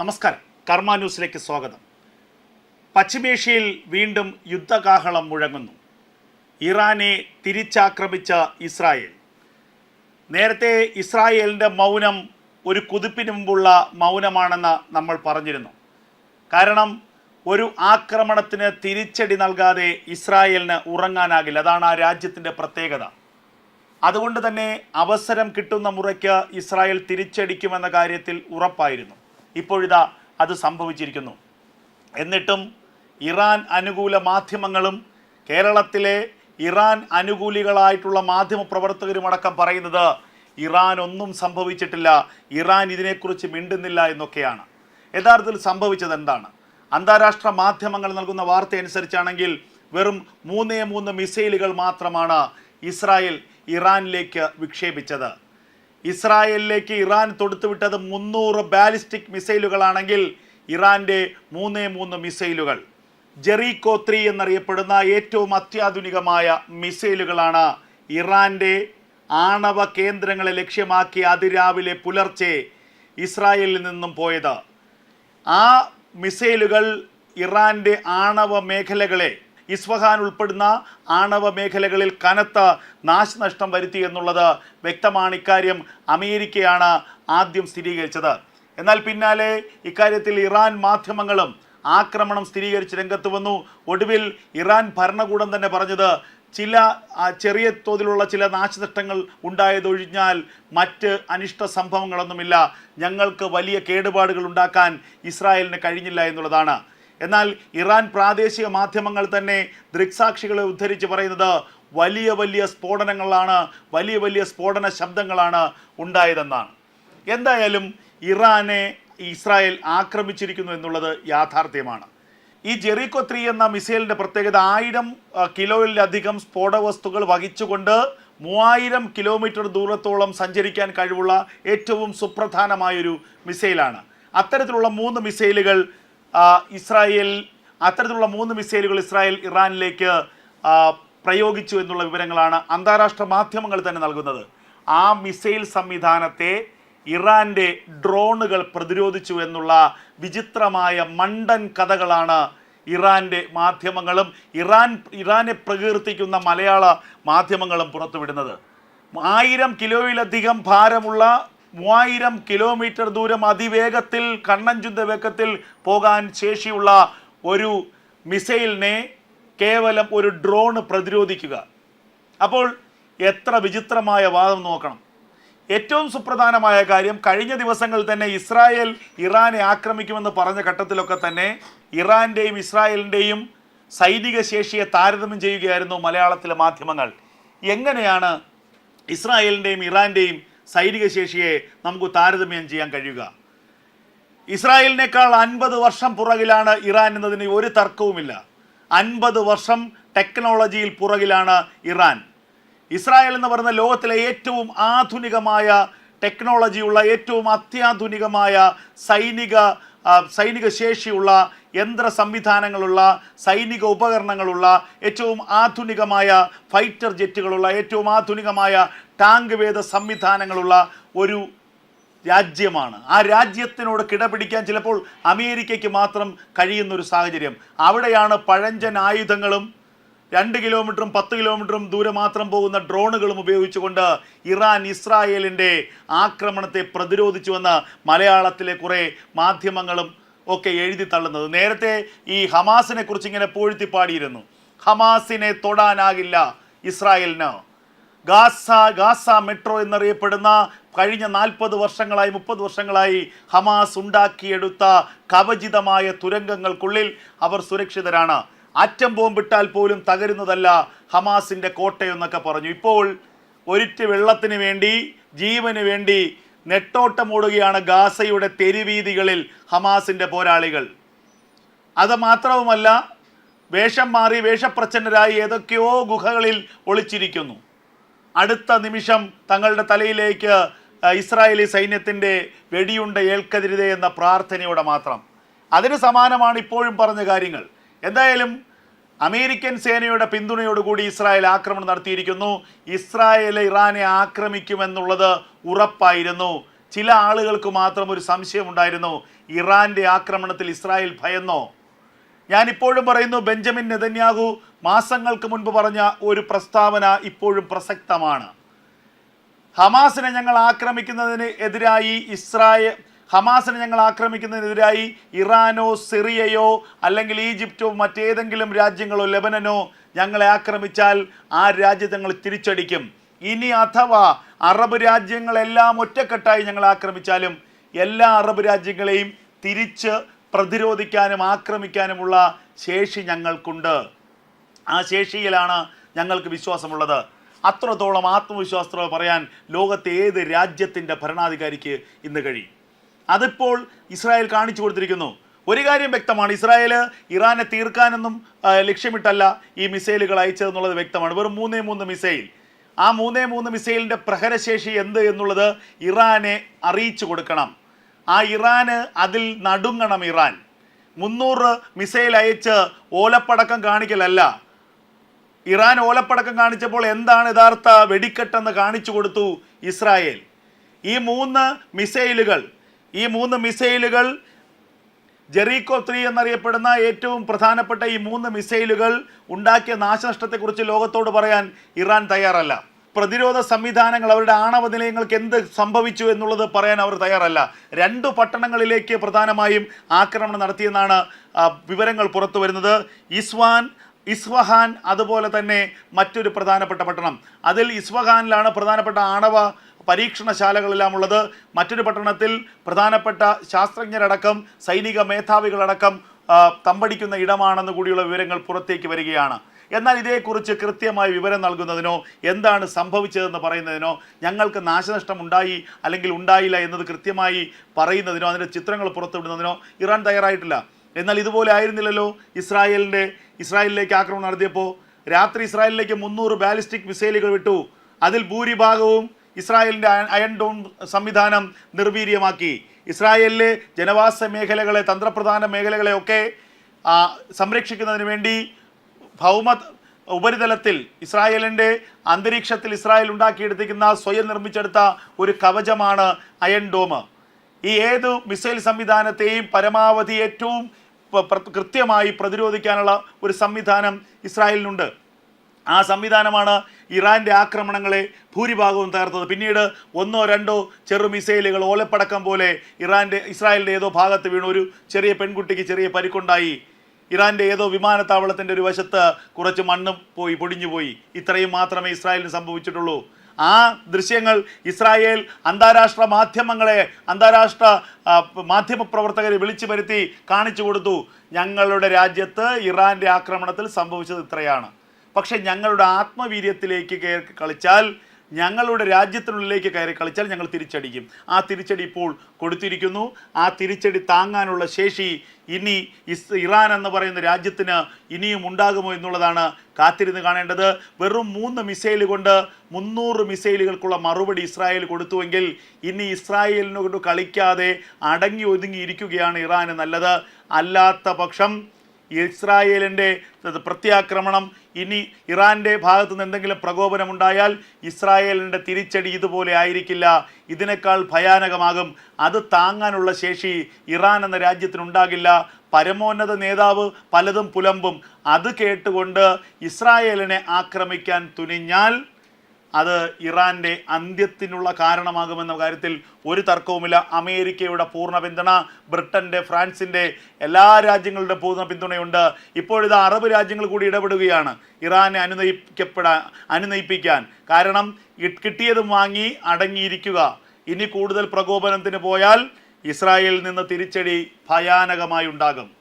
നമസ്കാരം. കർമ്മ ന്യൂസിലേക്ക് സ്വാഗതം. പശ്ചിമേഷ്യയിൽ വീണ്ടും യുദ്ധകാഹളം മുഴങ്ങുന്നു. ഇറാനെ തിരിച്ചാക്രമിച്ച ഇസ്രായേൽ. നേരത്തെ ഇസ്രായേലിന്റെ മൗനം ഒരു കുതിപ്പിന് മുമ്പുള്ള മൗനമാണെന്ന് നമ്മൾ പറഞ്ഞിരുന്നു. കാരണം ഒരു ആക്രമണത്തിന് തിരിച്ചടി നൽകാതെ ഇസ്രായേലിന് ഉറങ്ങാനാകില്ല. അതാണ് ആ രാജ്യത്തിന്റെ പ്രത്യേകത. അതുകൊണ്ട് തന്നെ അവസരം കിട്ടുന്ന മുറയ്ക്ക് ഇസ്രായേൽ തിരിച്ചടിക്കുമെന്ന കാര്യത്തിൽ ഉറപ്പായിരുന്നു. ഇപ്പോഴിതാ അത് സംഭവിച്ചിരിക്കുന്നു. എന്നിട്ടും ഇറാൻ അനുകൂല മാധ്യമങ്ങളും കേരളത്തിലെ ഇറാൻ അനുകൂലികളായിട്ടുള്ള മാധ്യമ പ്രവർത്തകരുമടക്കം പറയുന്നത് ഇറാൻ ഒന്നും സംഭവിച്ചിട്ടില്ല ഇറാൻ ഇതിനെക്കുറിച്ച് മിണ്ടുന്നില്ല എന്നൊക്കെയാണ്. യഥാർത്ഥത്തിൽ സംഭവിച്ചത് എന്താണ്? അന്താരാഷ്ട്ര മാധ്യമങ്ങൾ നൽകുന്ന വാർത്ത അനുസരിച്ചാണെങ്കിൽ വെറും മൂന്നേ മൂന്ന് മിസൈലുകൾ മാത്രമാണ് ഇസ്രായേൽ ഇറാനിലേക്ക് വിക്ഷേപിച്ചത്. ഇസ്രായേലിലേക്ക് ഇറാൻ തൊടുത്തുവിട്ടത് മുന്നൂറ് ബാലിസ്റ്റിക് മിസൈലുകളാണെങ്കിൽ ഇറാന്റെ മൂന്നേ മൂന്ന് മിസൈലുകൾ. ജെറീകോ ത്രീ എന്നറിയപ്പെടുന്ന ഏറ്റവും അത്യാധുനികമായ മിസൈലുകളാണ് ഇറാന്റെ ആണവ കേന്ദ്രങ്ങളെ ലക്ഷ്യമാക്കി അതിരാവിലെ പുലർച്ചെ ഇസ്രായേലിൽ നിന്നും പോയത്. ആ മിസൈലുകൾ ഇറാന്റെ ആണവ മേഖലകളെ ഇസ്ഫഹാൻ ഉൾപ്പെടുന്ന ആണവ മേഖലകളിൽ കനത്ത നാശനഷ്ടം വരുത്തി എന്നുള്ളത് വ്യക്തമാണ് ഇക്കാര്യം അമേരിക്കയാണ് ആദ്യം സ്ഥിരീകരിച്ചത്. എന്നാൽ പിന്നാലെ ഇക്കാര്യത്തിൽ ഇറാൻ മാധ്യമങ്ങളും ആക്രമണം സ്ഥിരീകരിച്ച് രംഗത്ത് വന്നു. ഒടുവിൽ ഇറാൻ ഭരണകൂടം തന്നെ പറഞ്ഞത് ചില ചെറിയ തോതിലുള്ള ചില നാശനഷ്ടങ്ങൾ ഉണ്ടായതൊഴിഞ്ഞാൽ മറ്റ് അനിഷ്ട സംഭവങ്ങളൊന്നുമില്ല. ഞങ്ങൾക്ക് വലിയ കേടുപാടുകൾ ഉണ്ടാക്കാൻ ഇസ്രായേലിന് കഴിഞ്ഞില്ല എന്നുള്ളതാണ്. എന്നാൽ ഇറാൻ പ്രാദേശിക മാധ്യമങ്ങൾ തന്നെ ദൃക്സാക്ഷികളെ ഉദ്ധരിച്ച് പറയുന്നത് വലിയ വലിയ സ്ഫോടനങ്ങളാണ് വലിയ വലിയ സ്ഫോടന ശബ്ദങ്ങളാണ് ഉണ്ടായതെന്നാണ്. എന്തായാലും ഇറാനെ ഇസ്രായേൽ ആക്രമിച്ചിരിക്കുന്നു എന്നുള്ളത് യാഥാർത്ഥ്യമാണ്. ഈ ജെറിക്കോ ത്രീ എന്ന മിസൈലിന്റെ പ്രത്യേകത ആയിരം കിലോയിലധികം സ്ഫോട വസ്തുക്കൾ വഹിച്ചുകൊണ്ട് മൂവായിരം കിലോമീറ്റർ ദൂരത്തോളം സഞ്ചരിക്കാൻ കഴിവുള്ള ഏറ്റവും സുപ്രധാനമായൊരു മിസൈലാണ്. അത്തരത്തിലുള്ള മൂന്ന് മിസൈലുകൾ ഇസ്രായേൽ അത്തരത്തിലുള്ള മൂന്ന് മിസൈലുകൾ ഇസ്രായേൽ ഇറാനിലേക്ക് പ്രയോഗിച്ചു എന്നുള്ള വിവരങ്ങളാണ് അന്താരാഷ്ട്ര മാധ്യമങ്ങൾ തന്നെ നൽകുന്നത്. ആ മിസൈൽ സംവിധാനത്തെ ഇറാന്റെ ഡ്രോണുകൾ പ്രതിരോധിച്ചു എന്നുള്ള വിചിത്രമായ മണ്ടൻ കഥകളാണ് ഇറാന്റെ മാധ്യമങ്ങളും ഇറാൻ ഇറാനെ പ്രകീർത്തിക്കുന്ന മലയാള മാധ്യമങ്ങളും പുറത്തുവിടുന്നത്. ആയിരം കിലോയിലധികം ഭാരമുള്ള മൂവായിരം കിലോമീറ്റർ ദൂരം അതിവേഗത്തിൽ കണ്ണഞ്ചുന്ന വേഗത്തിൽ പോകാൻ ശേഷിയുള്ള ഒരു മിസൈലിനെ കേവലം ഒരു ഡ്രോണ് പ്രതിരോധിക്കുക. അപ്പോൾ എത്ര വിചിത്രമായ വാദം നോക്കണം. ഏറ്റവും സുപ്രധാനമായ കാര്യം കഴിഞ്ഞ ദിവസങ്ങളിൽ തന്നെ ഇസ്രായേൽ ഇറാനെ ആക്രമിക്കുമെന്ന് പറഞ്ഞ ഘട്ടത്തിലൊക്കെ തന്നെ ഇറാന്റെയും ഇസ്രായേലിന്റെയും സൈനിക ശേഷിയെ താരതമ്യം ചെയ്യുകയായിരുന്നു മലയാളത്തിലെ മാധ്യമങ്ങൾ. എങ്ങനെയാണ് ഇസ്രായേലിന്റെയും ഇറാന്റെയും സൈനിക ശേഷിയെ നമുക്ക് താരതമ്യം ചെയ്യാൻ കഴിയുക. ഇസ്രായേലിനേക്കാൾ അൻപത് വർഷം പുറകിലാണ് ഇറാൻ എന്നതിന് ഒരു തർക്കവുമില്ല. അൻപത് വർഷം ടെക്നോളജിയിൽ പുറകിലാണ് ഇറാൻ. ഇസ്രായേൽ എന്ന് പറയുന്ന ലോകത്തിലെ ഏറ്റവും ആധുനികമായ ടെക്നോളജിയുള്ള ഏറ്റവും അത്യാധുനികമായ സൈനിക സൈനിക ശേഷിയുള്ള യന്ത്ര സംവിധാനങ്ങളുള്ള സൈനിക ഉപകരണങ്ങളുള്ള ഏറ്റവും ആധുനികമായ ഫൈറ്റർ ജെറ്റുകളുള്ള ഏറ്റവും ആധുനികമായ ടാങ്ക് വേദ സംവിധാനങ്ങളുള്ള ഒരു രാജ്യമാണ്. ആ രാജ്യത്തിനോട് കിടപിടിക്കാൻ ചിലപ്പോൾ അമേരിക്കയ്ക്ക് മാത്രം കഴിയുന്ന ഒരു സാഹചര്യം. അവിടെയാണ് പഴഞ്ചൻ ആയുധങ്ങളും രണ്ട് കിലോമീറ്ററും പത്ത് കിലോമീറ്ററും ദൂരെ മാത്രം പോകുന്ന ഡ്രോണുകളും ഉപയോഗിച്ചുകൊണ്ട് ഇറാൻ ഇസ്രായേലിന്റെ ആക്രമണത്തെ പ്രതിരോധിച്ചുവെന്ന് മലയാളത്തിലെ കുറേ മാധ്യമങ്ങളും ഒക്കെ എഴുതി തള്ളുന്നത്. നേരത്തെ ഈ ഹമാസിനെ കുറിച്ച് ഇങ്ങനെ പൂഴ്ത്തിപ്പാടിയിരുന്നു. ഹമാസിനെ തൊടാനാകില്ല ഇസ്രായേലിന്. ഗാസ ഗാസ മെട്രോ എന്നറിയപ്പെടുന്ന കഴിഞ്ഞ നാൽപ്പത് വർഷങ്ങളായി മുപ്പത് വർഷങ്ങളായി ഹമാസ് ഉണ്ടാക്കിയെടുത്ത കവചിതമായ തുരങ്കങ്ങൾക്കുള്ളിൽ അവർ സുരക്ഷിതരാണ്. അറ്റം ബോംബിട്ടാൽ പോലും തകരുന്നതല്ല ഹമാസിന്റെ കോട്ടയെന്നൊക്കെ പറഞ്ഞു. ഇപ്പോൾ ഒരിറ്റ് വെള്ളത്തിന് വേണ്ടി ജീവന് വേണ്ടി നെട്ടോട്ടമോടുകയാണ് ഗാസയുടെ തെരുവീതികളിൽ ഹമാസിന്റെ പോരാളികൾ. അത് മാത്രവുമല്ല വേഷം മാറി വേഷപ്രച്ഛന്നരായി ഏതൊക്കെയോ ഗുഹകളിൽ ഒളിച്ചിരിക്കുന്നു. അടുത്ത നിമിഷം തങ്ങളുടെ തലയിലേക്ക് ഇസ്രായേലി സൈന്യത്തിന്റെ വെടിയുണ്ട ഏൽക്കരുതേ എന്ന പ്രാർത്ഥനയോടെ മാത്രം. അതിന് സമാനമാണ് ഇപ്പോഴും പറഞ്ഞ കാര്യങ്ങൾ. എന്തായാലും അമേരിക്കൻ സേനയുടെ പിന്തുണയോടുകൂടി ഇസ്രായേൽ ആക്രമണം നടത്തിയിരിക്കുന്നു. ഇസ്രായേൽ ഇറാനെ ആക്രമിക്കുമെന്നുള്ളത് ഉറപ്പായിരുന്നു. ചില ആളുകൾക്ക് മാത്രം ഒരു സംശയമുണ്ടായിരുന്നു. ഇറാന്റെ ആക്രമണത്തിൽ ഇസ്രായേൽ ഭയന്നോ? ഞാൻ ഇപ്പോഴും പറയുന്നു ബെഞ്ചമിൻ നെതന്യാഹു മാസങ്ങൾക്ക് മുൻപ് പറഞ്ഞ ഒരു പ്രസ്താവന ഇപ്പോഴും പ്രസക്തമാണ്. ഹമാസിനെ ഞങ്ങൾ ആക്രമിക്കുന്നതിന് എതിരായി ഇസ്രായേൽ ഹമാസിനെ ഞങ്ങൾ ആക്രമിക്കുന്നതിനെതിരായി ഇറാനോ സിറിയയോ അല്ലെങ്കിൽ ഈജിപ്റ്റോ മറ്റേതെങ്കിലും രാജ്യങ്ങളോ ലെബനനോ ഞങ്ങളെ ആക്രമിച്ചാൽ ആ രാജ്യത്തെ ഞങ്ങൾ തിരിച്ചടിക്കും. ഇനി അഥവാ അറബ് രാജ്യങ്ങളെല്ലാം ഒറ്റക്കെട്ടായി ഞങ്ങൾ ആക്രമിച്ചാലും എല്ലാ അറബ് രാജ്യങ്ങളെയും തിരിച്ച് പ്രതിരോധിക്കാനും ആക്രമിക്കാനുമുള്ള ശേഷി ഞങ്ങൾക്കുണ്ട്. ആ ശേഷിയിലാണ് ഞങ്ങൾക്ക് വിശ്വാസമുള്ളത്. അത്രത്തോളം ആത്മവിശ്വാസത്തോടെ പറയാൻ ലോകത്തെ ഏത് രാജ്യത്തിന്റെ ഭരണാധികാരിക്ക് ഇന്ന് കഴിയും? അതിപ്പോൾ ഇസ്രായേൽ കാണിച്ചു കൊടുത്തിരിക്കുന്നു. ഒരു കാര്യം വ്യക്തമാണ്. ഇസ്രായേൽ ഇറാനെ തീർക്കാനൊന്നും ലക്ഷ്യമിട്ടല്ല ഈ മിസൈലുകൾ അയച്ചതെന്നുള്ളത് വ്യക്തമാണ്. വെറും മൂന്നേ മൂന്ന് മിസൈൽ. ആ മൂന്നേ മൂന്ന് മിസൈലിന്റെ പ്രഹരശേഷി എന്ത് എന്നുള്ളത് ഇറാനെ അറിയിച്ചു കൊടുക്കണം. ആ ഇറാന് അതിൽ നടുങ്ങണം ഇറാൻ. മുന്നൂറ് മിസൈൽ അയച്ച് ഓലപ്പടക്കം കാണിക്കലല്ല. ഇറാൻ ഓലപ്പടക്കം കാണിച്ചപ്പോൾ എന്താണ് യഥാർത്ഥ വെടിക്കെട്ടെന്ന് കാണിച്ചു കൊടുത്തു ഇസ്രായേൽ. ഈ മൂന്ന് മിസൈലുകൾ ഈ മൂന്ന് മിസൈലുകൾ ജെറീക്കോ ത്രീ എന്നറിയപ്പെടുന്ന ഏറ്റവും പ്രധാനപ്പെട്ട ഈ മൂന്ന് മിസൈലുകൾ ഉണ്ടാക്കിയ നാശനഷ്ടത്തെക്കുറിച്ച് ലോകത്തോട് പറയാൻ ഇറാൻ തയ്യാറല്ല. പ്രതിരോധ സംവിധാനങ്ങൾ അവരുടെ ആണവ നിലയങ്ങൾക്ക് എന്ത് സംഭവിച്ചു എന്നുള്ളത് പറയാൻ അവർ തയ്യാറല്ല. രണ്ട് പട്ടണങ്ങളിലേക്ക് പ്രധാനമായും ആക്രമണം നടത്തിയെന്നാണ് വിവരങ്ങൾ പുറത്തു വരുന്നത്. ഇസ്വാൻ ഇസ്വഹാൻ അതുപോലെ തന്നെ മറ്റൊരു പ്രധാനപ്പെട്ട പട്ടണം. അതിൽ ഇസ്വഹാനിലാണ് പ്രധാനപ്പെട്ട ആണവ പരീക്ഷണശാലകളെല്ലാം ഉള്ളത് മറ്റൊരു പട്ടണത്തിൽ പ്രധാനപ്പെട്ട ശാസ്ത്രജ്ഞരടക്കം സൈനിക മേധാവികളടക്കം തമ്പടിക്കുന്ന ഇടമാണെന്ന് കൂടിയുള്ള വിവരങ്ങൾ പുറത്തേക്ക് വരികയാണ്. എന്നാൽ ഇതേക്കുറിച്ച് കൃത്യമായി വിവരം നൽകുന്നതിനോ എന്താണ് സംഭവിച്ചതെന്ന് പറയുന്നതിനോ ഞങ്ങൾക്ക് നാശനഷ്ടം ഉണ്ടായി അല്ലെങ്കിൽ ഉണ്ടായില്ല എന്നത് കൃത്യമായി പറയുന്നതിനോ അതിന്റെ ചിത്രങ്ങൾ പുറത്തുവിടുന്നതിനോ ഇറാൻ തയ്യാറായിട്ടില്ല. എന്നാൽ ഇതുപോലെ ആയിരുന്നില്ലല്ലോ ഇസ്രായേലിന്റെ ഇസ്രായേലിലേക്ക് ആക്രമണം നടത്തിയപ്പോൾ. രാത്രി ഇസ്രായേലിലേക്ക് മുന്നൂറ് ബാലിസ്റ്റിക് മിസൈലുകൾ വിട്ടു. അതിൽ ഭൂരിഭാഗവും ഇസ്രായേലിന്റെ അയൺ ഡോൺ സംവിധാനം നിർവീര്യമാക്കി. ഇസ്രായേലിലെ ജനവാസ മേഖലകളെ തന്ത്രപ്രധാന മേഖലകളെയൊക്കെ സംരക്ഷിക്കുന്നതിന് വേണ്ടി ഭൗമ ഉപരിതലത്തിൽ ഇസ്രായേലിന്റെ അന്തരീക്ഷത്തിൽ ഇസ്രായേൽ ഉണ്ടാക്കിയെടുത്തിരിക്കുന്ന സ്വയം നിർമ്മിച്ചെടുത്ത ഒരു കവചമാണ് അയൺ ഡോം. ഈ ഏത് മിസൈൽ സംവിധാനത്തെയും പരമാവധി ഏറ്റവും കൃത്യമായി പ്രതിരോധിക്കാനുള്ള ഒരു സംവിധാനം ഇസ്രായേലിനുണ്ട്. ആ സംവിധാനമാണ് ഇറാന്റെ ആക്രമണങ്ങളെ ഭൂരിഭാഗവും തകർത്തത്. പിന്നീട് ഒന്നോ രണ്ടോ ചെറു മിസൈലുകൾ ഓലപ്പടക്കം പോലെ ഇറാന്റെ ഇസ്രായേലിന്റെ ഏതോ ഭാഗത്ത് വീണു ഒരു ചെറിയ പെൺകുട്ടിക്ക് ചെറിയ പരിക്കുണ്ടായി. ഇറാന്റെ ഏതോ വിമാനത്താവളത്തിന്റെ ഒരു വശത്ത് കുറച്ച് മണ്ണ് പോയി പൊടിഞ്ഞുപോയി ഇത്രയും മാത്രമേ ഇസ്രായേലിന് സംഭവിച്ചിട്ടുള്ളൂ. ആ ദൃശ്യങ്ങൾ ഇസ്രായേൽ അന്താരാഷ്ട്ര മാധ്യമങ്ങളെ അന്താരാഷ്ട്ര മാധ്യമ മാധ്യമപ്രവർത്തകരെ വിളിച്ചു വരുത്തി കാണിച്ചു കൊടുത്തു. ഞങ്ങളുടെ രാജ്യത്ത് ഇറാന്റെ ആക്രമണത്തിൽ സംഭവിച്ചത് ഇത്രയാണ്. പക്ഷെ ഞങ്ങളുടെ ആത്മവീര്യത്തിലേക്ക് കളിച്ചാൽ ഞങ്ങളുടെ രാജ്യത്തിനുള്ളിലേക്ക് കയറി കളിച്ചാൽ ഞങ്ങൾ തിരിച്ചടിക്കും. ആ തിരിച്ചടി ഇപ്പോൾ കൊടുത്തിരിക്കുന്നു. ആ തിരിച്ചടി താങ്ങാനുള്ള ശേഷി ഇനി ഇസ് ഇറാൻ എന്ന് പറയുന്ന രാജ്യത്തിന് ഇനിയും ഉണ്ടാകുമോ എന്നുള്ളതാണ് കാത്തിരുന്ന് കാണേണ്ടത്. വെറും മൂന്ന് മിസൈൽ കൊണ്ട് മുന്നൂറ് മിസൈലുകൾക്കുള്ള മറുപടി ഇസ്രായേൽ കൊടുത്തുവെങ്കിൽ ഇനി ഇസ്രായേലിനോട് കളിക്കാതെ അടങ്ങി ഒതുങ്ങിയിരിക്കുകയാണ് ഇറാന് നല്ലത്. അല്ലാത്ത പക്ഷം ഇസ്രായേലിന്റെ പ്രത്യാക്രമണം ഇനി ഇറാന്റെ ഭാഗത്തു നിന്ന് എന്തെങ്കിലും പ്രകോപനമുണ്ടായാൽ ഇസ്രായേലിന്റെ തിരിച്ചടി ഇതുപോലെ ആയിരിക്കില്ല. ഇതിനേക്കാൾ ഭയാനകമാകും. അത് താങ്ങാനുള്ള ശേഷി ഇറാൻ എന്ന രാജ്യത്തിനുണ്ടാകില്ല. പരമോന്നത നേതാവ് പലതും പുലമ്പും. അത് കേട്ടുകൊണ്ട് ഇസ്രായേലിനെ ആക്രമിക്കാൻ തുനിഞ്ഞാൽ അത് ഇറാന്റെ അന്ത്യത്തിനുള്ള കാരണമാകുമെന്ന കാര്യത്തിൽ ഒരു തർക്കവുമില്ല. അമേരിക്കയുടെ പൂർണ പിന്തുണ ബ്രിട്ടന്റെ ഫ്രാൻസിന്റെ എല്ലാ രാജ്യങ്ങളുടെ പൂർണ പിന്തുണയുണ്ട്. ഇപ്പോഴിത് അറബ് രാജ്യങ്ങൾ കൂടി ഇടപെടുകയാണ് ഇറാനെ അനുനയിക്കപ്പെടാൻ അനുനയിപ്പിക്കാൻ. കാരണം കിട്ടിയതും വാങ്ങി അടങ്ങിയിരിക്കുക. ഇനി കൂടുതൽ പ്രകോപനത്തിന് പോയാൽ ഇസ്രായേലിൽ നിന്ന് തിരിച്ചടി ഭയാനകമായി ഉണ്ടാകും